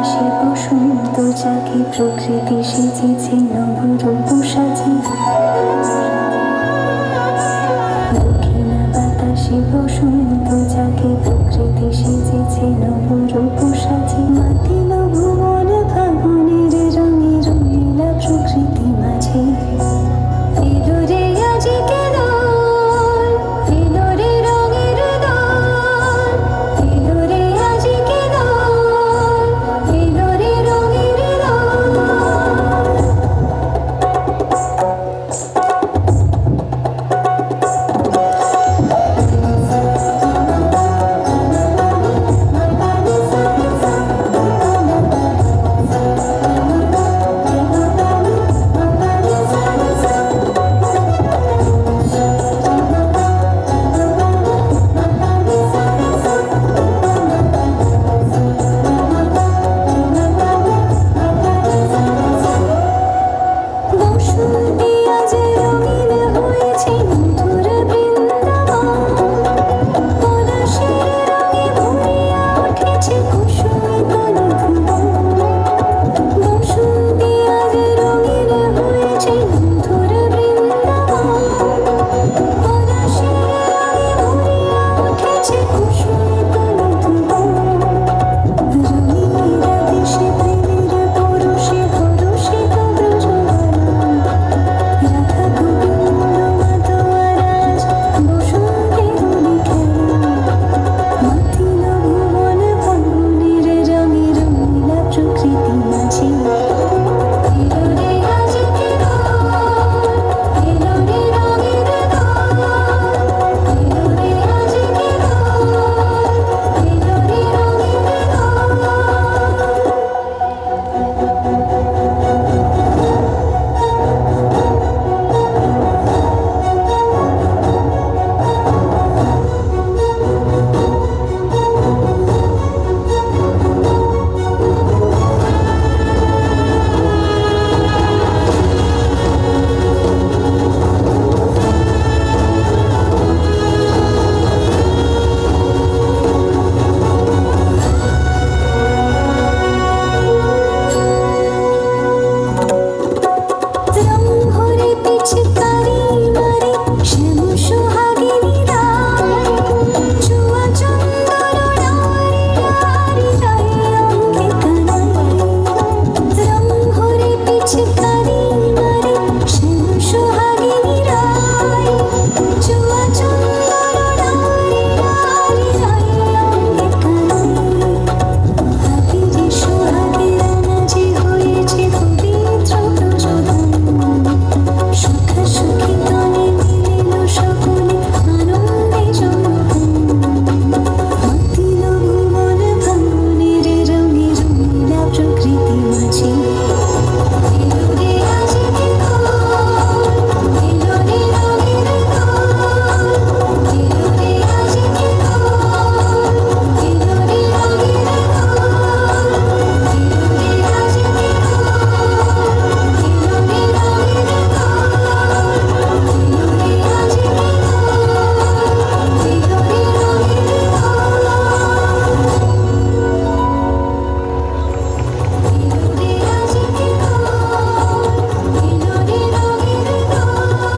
আকাশে বসন্ত যাকে প্রকৃতি সেজেছে নবরূপ সাজে দক্ষিণা বাতাসে বসন্ত যাকে প্রকৃতি সেজেছে নবরূপ Woo!